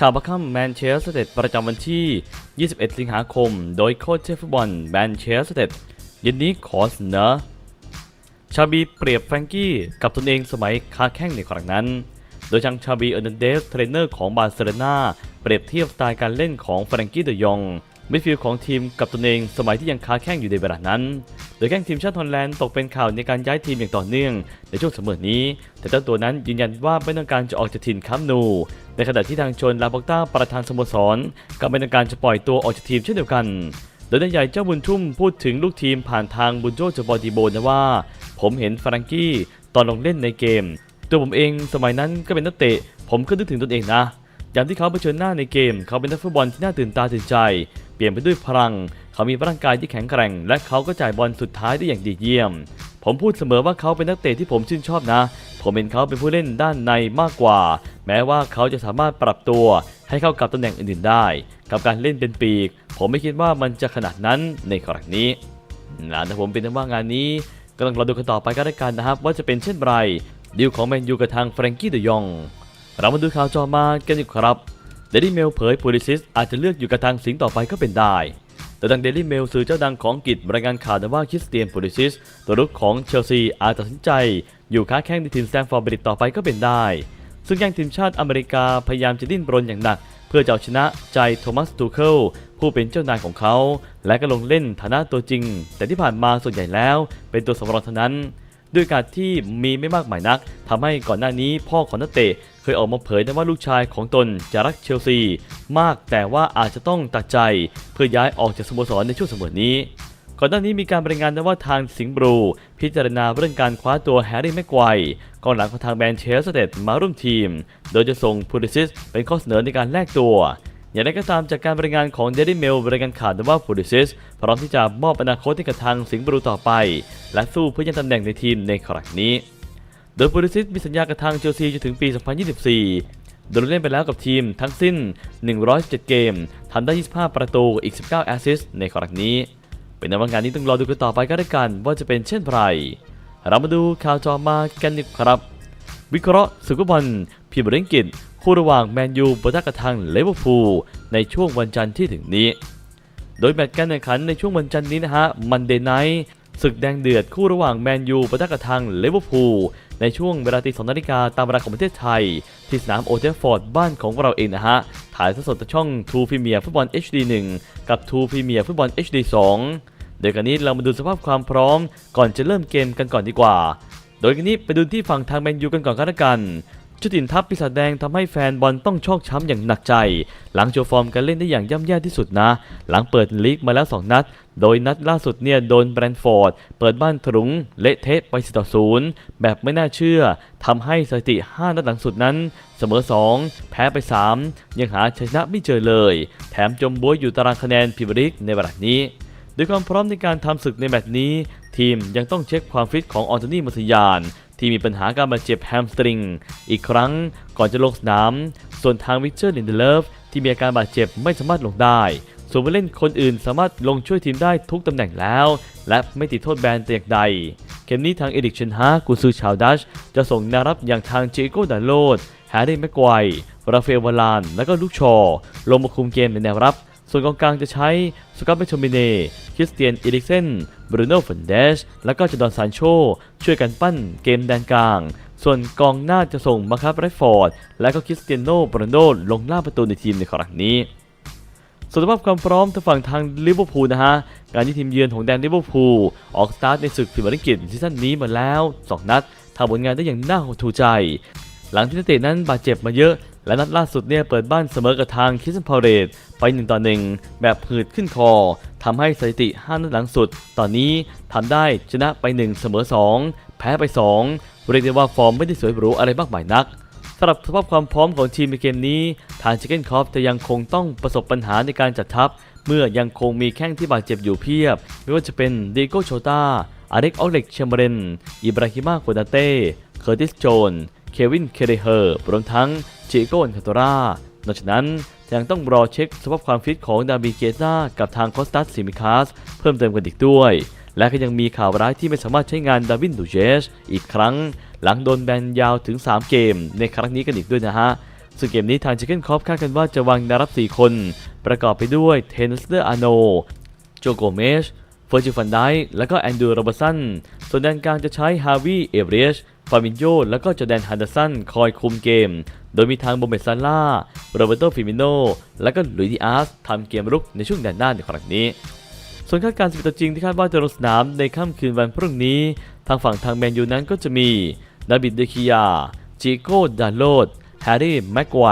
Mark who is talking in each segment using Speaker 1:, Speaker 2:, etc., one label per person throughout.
Speaker 1: ข่าวประค่ำแมนเชสเตอร์ประจำวันที่ 21 สิงหาคม โดยโค้ชเชฟฟุตบอลแมนเชสเตอร์ยินนี้ขอเสนอชาบีเปรียบแฟรงกี้กับตนเองสมัยคาแข้งในครั้งนั้น โดยช่างชาบีเอร์นันเดสเทรนเนอร์ของบาร์เซโลนาเปรียบเทียบสไตล์การเล่นของแฟรงกี้เดยองมิดฟิลด์ของทีมกับตนเองสมัยที่ยังคาแข้งอยู่ในเวลานั้น โดยแข้งทีมชาติฮอลแลนด์ตกเป็นข่าวในการย้ายทีมอย่างต่อเนื่อง ในช่วงเสมอนี้ แต่เจ้าตัวนั้นยืนยันว่าไม่ต้องการจะออกจากถิ่นคัมนู ในขณะที่ทางชนลาบอกต้าประธานสโมสรก็ไม่ต้องการจะปล่อยตัวออกจากทีมเช่นเดียวกัน โดยนายใหญ่เจ้าบุญทุ่มพูดถึงลูกทีมผ่านทางบุญโจจบอดีโบนะว่า ผมเห็นฟรังกี้ตอนลงเล่นในเกม ตัวผมเองสมัยนั้นก็เป็นนักเตะ ผมก็นึกถึงตนเองนะอย่างที่เขาเผชิญหน้าในเกม เขาเป็นนักฟุตบอลที่น่าตื่นตาตื่นใจ เปลี่ยนไปด้วยพลัง เขามีร่างกายที่แข็งแกร่ง และเขาก็จ่ายบอลสุดท้ายได้อย่างดีเยี่ยม ผมพูดเสมอว่าเขาเป็นนักเตะที่ผมชื่นชอบนะ ผมเห็นเขาเป็นผู้เล่นด้านในมากกว่า แม้ว่าเขาจะสามารถปรับตัว ให้เข้ากับตำแหน่งอื่นๆได้ กับการเล่นเป็นปีก ผมไม่คิดว่ามันจะขนาดนั้นในครั้งนี้นะแต่ผมเป็นว่างานนี้ก็ต้องรอดูกันต่อไปก็แล้วกันนะครับ ว่าจะเป็นเช่นไรดีลของแมนยูกับทางแฟรงกี้เดยอง เรามาดูข่าวจอมากันดีกครับเดลี่เมลเผยโพลิซิสอาจจะเลือกอยู่กับทางสิงต่อไปก็เป็นได้ แต่ทางเดลี่เมลสื่อเจ้าดังของอังกฤษรายงานข่าวว่าคริสเตียนโพลิซิสตัวรุกของเชลซีอาจตัดสินใจ อยู่ค้าแข้งในทีมแซมฟอร์บริดต่อไปก็เป็นได้ ซึ่งแย่งทีมชาติอเมริกาพยายามจะดิ้นรนอย่างหนัก เพื่อจะเอาชนะใจโทมัสตูเคิลผู้เป็นเจ้านายของเขา และก็ลงเล่นฐานะตัวจริง แต่ที่ผ่านมาส่วนใหญ่แล้ว เป็นตัวสำรองเท่านั้นด้วยการที่มีไม่มากมายนักทำให้ก่อนหน้านี้พ่อของนักเตะ เคยออกมาเผยนะว่าลูกชายของตนจะรักเชลซี มากแต่ว่าอาจจะต้องตัดใจ เพื่อย้ายออกจากสโมสรในช่วงสมอนี้ ก่อนหน้านี้มีการรายงานนะว่าทางสิงห์บลูพิจารณาเรื่องการคว้าตัวแฮร์รี่แม็กไกวร์กองหลังของทางแมนเชสเตอร์มาร่วมทีม โดยจะส่งพูลิซิสเป็นข้อเสนอในการแลกตัวอย่างไรก็ตามจากการรายงานของเดลี่เมลรายงานข่าวนะว่าพูลิซิสพร้อมที่จะมอบอนาคตให้กับทางสิงห์บลูต่อไป และสู้เพื่อยังตำแหน่งในทีมในครั้งนี้ โดยพูลิซิสมีสัญญากับทางเชลซีจนถึงปี 2024 โดยเล่นไปแล้วกับทีมทั้งสิ้น 117 เกม ทำได้ 25 ประตู อีก 19 แอสซิสต์ในครั้งนี้ เป็นนว่างานนี้ต้องรอดูกันต่อไปก็ได้กันว่าจะเป็นเช่นไร เรามาดูข่าวจอมากันดีกครับ วิเคราะห์สุขบอลพรีเมียร์ลีกอังกฤษคู่ระหว่างแมนยูปะทะกับทางเลเวอร์พูลในช่วงวันจันทร์ที่ถึงนี้ โดยแมตช์การแข่งขันในช่วงวันจันทร์นี้นะฮะมันเดย์ไนท์ ศึกแดงเดือดคู่ระหว่างแมนยูปะทะกับทางเลเวอร์พูลในช่วงเวลาตีสองนาฬิกาตามเวลาของประเทศไทย ที่สนามโอเทฟฟอร์ดบ้านของเราเองนะฮะ ถ่ายทอดสดจากช่อง True Premier ฟุตบอล HD 1กับ True Premier ฟุตบอล HD 2โดยกันนี้เรามาดูสภาพความพร้อมก่อนจะเริ่มเกมกันก่อนดีกว่า โดยกันนี้ไปดูที่ฝั่งทางแมนยูกันก่อนก็แล้วกัน ชุดิ่นทัพปีศาจแดงทำให้แฟนบอลต้องชอกช้ำอย่างหนักใจ หลังโชว์ฟอร์มการเล่นได้อย่างย่ำแย่ที่สุดนะ หลังเปิดลีกมาแล้ว 2 นัด โดยนัดล่าสุดเนี่ยโดนแบรนท์ฟอร์ด เปิดบ้านถลุงเละเทะไป4ต่อ0แบบไม่น่าเชื่อทำให้สถิติ 5 นัดหลังสุดนั้น เสมอ 2 แพ้ไป 3 ยังหาชัยชนะไม่เจอเลย แถมจมบวยอยู่ตารางคะแนนพรีเมียร์ลีกในเวลานี้ด้วยความพร้อมในการทำศึกในแมตช์นี้ ทีมยังต้องเช็คความฟิตของออนโทนีมัสยาน ที่มีปัญหาการบาดเจ็บแฮมสตริงอีกครั้งก่อนจะลงสนาม ส่วนทางวิกเตอร์ลินเดเลฟที่มีอาการบาดเจ็บไม่สามารถลงได้ ส่วนผู้เล่นคนอื่นสามารถลงช่วยทีมได้ทุกตำแหน่งแล้ว และไม่ติดโทษแบนแต่อย่างใดเกมนี้ทางเอดิกเชนฮากุซือชาวดัช จะส่งนวรับอย่างทางเจโกดาโลดแฮร์รี่แม็กไกวร์ราเอลวาลาน และก็ลูกชอ ลงมาคุมเกมในแนวรับ ส่วนกองกลางจะใช้สกอตเบชมิเน่คริสเตียนอีริกเซนบรูโน่ฟันเดชและก็จดอนซานโช ช่วยกันปั้นเกมแดนกลาง ส่วนกองหน้าจะส่งมาคับไรฟอร์ด และก็คริสเตียโนโบรโน่ลงล่าประตูในทีมในครั้งนี้ส่วนสภาพความพร้อมทางฝั่งทางลิเวอร์พูลนะฮะ การที่ทีมเยือนของแดนลิเวอร์พูลออกสตาร์ทในศึกพรีเมียร์ลีกอังกฤษซีซั่นนี้มาแล้ว 2 นัดทำผลงานได้อย่างน่าหดหูใจ หลังที่นักเตะนั้นบาดเจ็บมาเยอะ และนัดล่าสุดเนี่ยเปิดบ้านเสมอกับทางคิสซันพาเรตไป1ต่อ1แบบผืดขึ้นคอทำให้สถิติ 5 นัดหลังสุด ตอนนี้ทำได้ชนะไป 1 เสมอ 2 แพ้ไป 2 เรียกได้ว่าฟอร์มไม่ได้สวยหรูอะไรมากมายนักสำหรับสภาพความพร้อมของทีมในเกมนี้ ทางชิคเก้นคอฟจะยังคงต้องประสบปัญหาในการจัดทัพ เมื่อยังคงมีแข้งที่บาดเจ็บอยู่เพียบ ไม่ว่าจะเป็นเดโกโชตาอาเร็กออเล็กเชมเบรนอิบราฮิมาโกนาเต้ เคอร์ติสโจน เควิน เคเรเฮอร์รวมทั้งจิโกนคาโตรานอกจากนั้นยังต้องรอเช็คสภาพความฟิตของดาบิเกซ่ากับทางคอสตัสซิมิคาสเพิ่มเติมกันอีกด้วย และก็ยังมีข่าวร้ายที่ไม่สามารถใช้งานดาวินดูเจสอีกครั้ง หลังโดนแบนยาวถึง 3 เกม ในครั้งนี้กันอีกด้วยนะฮะ ซึ่งเกมนี้ทางชิคเก้นคอปคาดกันว่าจะวางนวรับ 4 คน ประกอบไปด้วยเทนนิสเตอร์อาโน โจโกเมชเฟอร์จิฟันไดและก็แอนดูโรบสัน ส่วนแดนกลางจะใช้ฮาวิเอเบรชฟามินโยและก็จอแดนฮันเดอร์สันคอยคุมเกม โดยมีทางโบเมตซาร่าโรเบโตฟิมิโน และก็ลุยดิอาสทำเกมรุกในช่วงแดนหน้าในครั้งนี้ ส่วนคาดการณ์11ตัวจริงที่คาดว่าจะลงสนามในค่ำคืนวันพรุ่งนี้ ทางฝั่งทางแมนยูนั้นก็จะมีดาบิดเดคิยา จิโก้ดาโลดแฮร์รี่แม็กไกว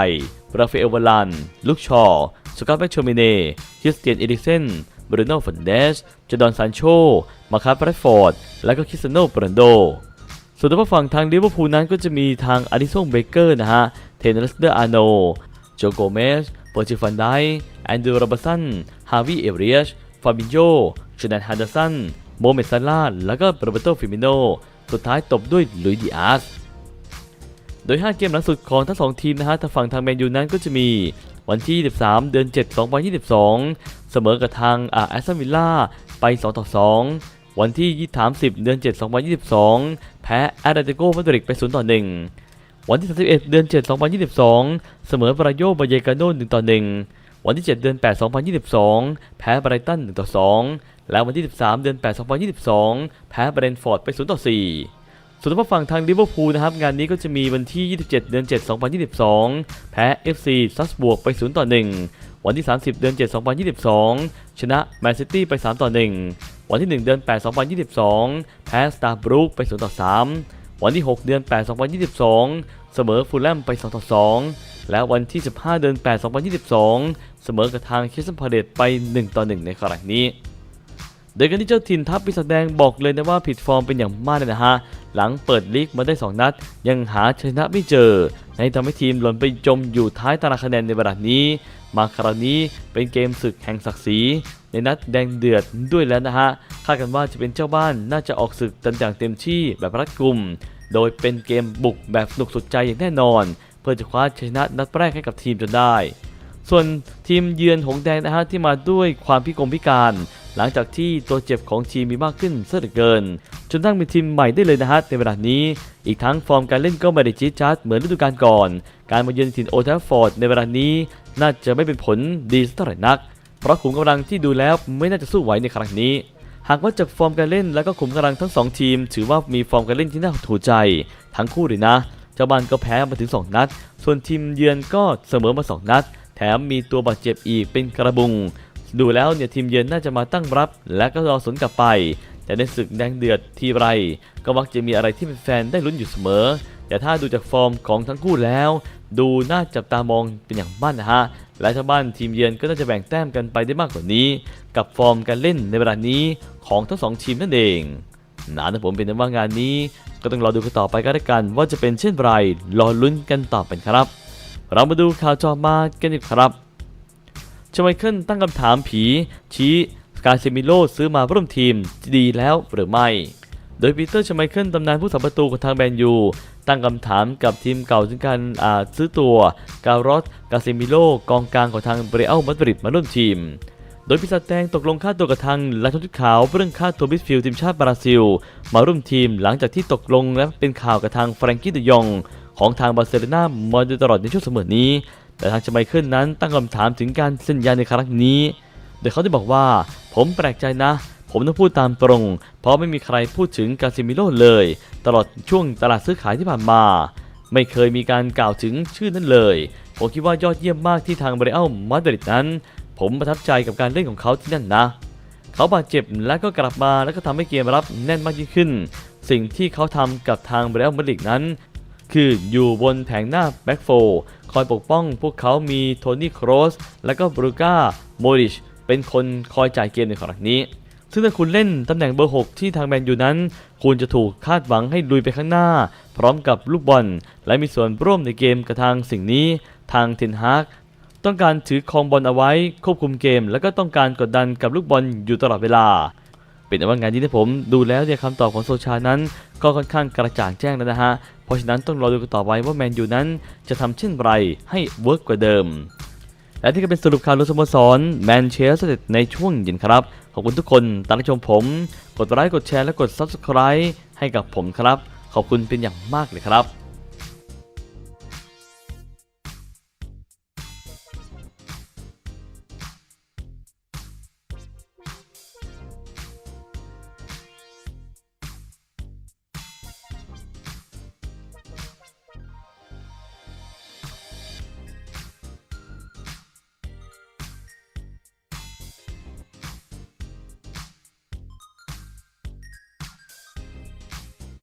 Speaker 1: ราฟาเอลวาลัน ลุคชอร์สกอตแบ็กโชมิเน่คริสเตียนเอริเซนบรูโน่ฟันเดสจดอนซานโช มาคาร์แรฟอร์ด และก็คริสเตโนเปรันโด ส่วนทางฝั่งทางลิเวอร์พูลนั้นก็จะมีทางอาริซงเบเกอร์นะฮะ เทนนิสเดอร์อาโน โจโกเมสเปอร์จิฟันไดแอนดูรบสัน ฮาวิเอเรียช ฟาบิโยจูนันฮันเดอร์สัน โมเมซาร่าแล้วก็โรเบโตฟิมิโน สุดท้ายตบด้วยลุยดิอาสโดย 5 เกมหลังสุดของทั้ง 2 ทีมนะฮะ ทางฝั่งทางแมนยูนั้นก็จะมีวันที่23เดือน 7 2022 เสมอกับทางอาแอสตันวิลล่าไป 2 ต่อ 2 วันที่ 30 เดือน 7 2022 แพ้แอตเลติโกมาดริดไป 0 ต่อ 1 วันที่ 31 เดือน 7 2022 เสมอบราโยบาเยกาโน1ต่อ 1 วันที่ 7 เดือน 8 2022 แพ้ไบรตัน1ต่อ 2 และวันที่ 13 เดือน 8 2022 แพ้เบรนฟอร์ดไป 0 ต่อ 4ส่วนทางฝั่งทางลิเวอร์พูลนะครับงานนี้ก็จะมีวันที่ 27 เดือน 7 2022 แพ้ FC ซัสบวกไป 0 ต่อ 1 วันที่ 30 เดือน 7 2022 ชนะแมนซิตี้ไป 3 ต่อ 1 วันที่ 1 เดือน 8 2022 แพ้สตาร์บรูคไป0ต่อ3 วันที่ 6 เดือน 8 2022 เสมอฟูลแลมไป2ต่อ2 และวันที่ 15 เดือน 8 2022 เสมอกับทางเคสันพาเลตไป 1 ต่อ 1 ในครั้งนี้โดยการที่เจ้าถิ่นทัพปีศาจแดงบอกเลยนะว่าผิดฟอร์มเป็นอย่างมากเลยนะฮะ หลังเปิดลีกมาได้ 2 นัด ยังหาชนะไม่เจอ ในทำให้ทีมหล่นไปจมอยู่ท้ายตารางคะแนนในเวลานี้ มาคราวนี้เป็นเกมศึกแห่งศักดิ์ศรี ในนัดแดงเดือดด้วยแล้วนะฮะคาดกันว่าจะเป็นเจ้าบ้านน่าจะออกศึกกันอย่างเต็มที่แบบรัดกุม โดยเป็นเกมบุกแบบสนุกสุดใจอย่างแน่นอน เพื่อจะคว้าชัยชนะนัดแรกให้กับทีมจนได้ ส่วนทีมเยือนหงแดงนะฮะที่มาด้วยความพิกลพิการ หลังจากที่ตัวเจ็บของทีมมีมากขึ้นเสียเหลือเกิน จนตั้งเป็นทีมใหม่ได้เลยนะฮะในเวลานี้ อีกทั้งฟอร์มการเล่นก็ไม่ได้จี๊ดจ๊าดเหมือนฤดูกาลก่อน การมาเยือนถิ่นโอทัฟฟอร์ดในเวลานี้ น่าจะไม่เป็นผลดีสักเท่าไหร่นัก เพราะขุมกำลังที่ดูแล้วไม่น่าจะสู้ไหวในครั้งนี้ หากว่าจากฟอร์มการเล่นและก็ขุมกำลังทั้งสองทีม ถือว่ามีฟอร์มการเล่นที่น่าถูกใจ ทั้งคู่เลยนะเจ้าบ้านก็แพ้มาถึง 2 นัด ส่วนทีมเยือนก็เสมอมา 2 นัด แถมมีตัวบาดเจ็บอีกเป็นกระบุง ดูแล้วเนี่ยทีมเยือนน่าจะมาตั้งรับ และก็รอสวนกลับไป แต่ในศึกแดงเดือดทีไร ก็มักจะมีอะไรที่เป็นแฟนได้ลุ้นอยู่เสมอ แต่ถ้าดูจากฟอร์มของทั้งคู่แล้ว ดูน่าจับตามองเป็นอย่างมากนะฮะ และชาวบ้านทีมเยือนก็น่าจะแบ่งแต้มกันไปได้มากกว่านี้ กับฟอร์มการเล่นในเวลานี้ของทั้งสองทีมนั่นเองนะนะผมเป็นว่างานนี้ก็ต้องรอดูกันต่อไปก็แล้วกัน ว่าจะเป็นเช่นไรรอลุ้นกันต่อไปครับ เรามาดูข่าวจอมากันดีกครับชไมเคิลตั้งคำถามผี ชี้กาเซมิโลซื้อมาร่วมทีมดีแล้วหรือไม่ โดยปีเตอร์ชไมเคิลตำนานผู้สัมประตูของทางแมนยู ตั้งคำถามกับทีมเก่าถึงการซื้อตัวการอสกาเซมิโลกองกลางของทางเบรอัลมาดริดมาร่วมทีม โดยปีศาแดงตกลงค่าตัวกับทางลาทชุดขาวเรื่องค่าตัวมิดฟิลทีมชาติบราซิล มาร่วมทีมหลังจากที่ตกลงและเป็นข่าวกับทางแฟรงกี้เดยอง ของทางบาร์เซโลนามาโดยตลอดในช่วงเสมอนี้ แต่ทางชไมเคิลนั้นตั้งคำถามถึงการเซ็นสัญญาในครั้งนี้ โดยเขาได้บอกว่า ผมแปลกใจนะ ผมต้องพูดตามตรง เพราะไม่มีใครพูดถึงกาซิมิโลเลย ตลอดช่วงตลาดซื้อขายที่ผ่านมา ไม่เคยมีการกล่าวถึงชื่อนั้นเลย ผมคิดว่ายอดเยี่ยมมากที่ทางเบรอัลมาดริดนั้น ผมประทับใจกับการเล่นของเขาที่นั่นนะ เขาบาดเจ็บแล้วก็กลับมาแล้วก็ทำให้เกมรับแน่นมากยิ่งขึ้น สิ่งที่เขาทำกับทางเบรอัลมาดริดนั้นคืออยู่บนแผงหน้าแบ็กโฟคอยปกป้องพวกเขามีโทนี่โครสและก็บรูก้าโมริช เป็นคนคอยจ่ายเกมในครั้งนี้ ซึ่งถ้าคุณเล่นตำแหน่งเบอร์ 6 ที่ทางแมนยูนั้น คุณจะถูกคาดหวังให้ลุยไปข้างหน้า พร้อมกับลูกบอล และมีส่วนร่วมในเกมกับทางสิ่งนี้ ทางเทนฮากต้องการถือครองบอลเอาไว้ ควบคุมเกม แล้วก็ต้องการกดดันกับลูกบอลอยู่ตลอดเวลา เป็นว่างานนี้ที่ผมดูแล้วเนี่ยคำตอบของโซชานั้น ก็ค่อนข้างกระจ่างแจ้งแล้วนะฮะ เพราะฉะนั้นต้องรอดูกันต่อไปว่าแมนยูนั้นจะทำเช่นไรให้เวิร์กกว่าเดิมและที่ก็เป็นสรุปข่าวลุสโมสรแมนเชสเตอร์ในช่วงเย็นครับ ขอบคุณทุกคนตามชมผม กดไลค์กดแชร์และกด Subscribe ให้กับผมครับ ขอบคุณเป็นอย่างมากเลยครับ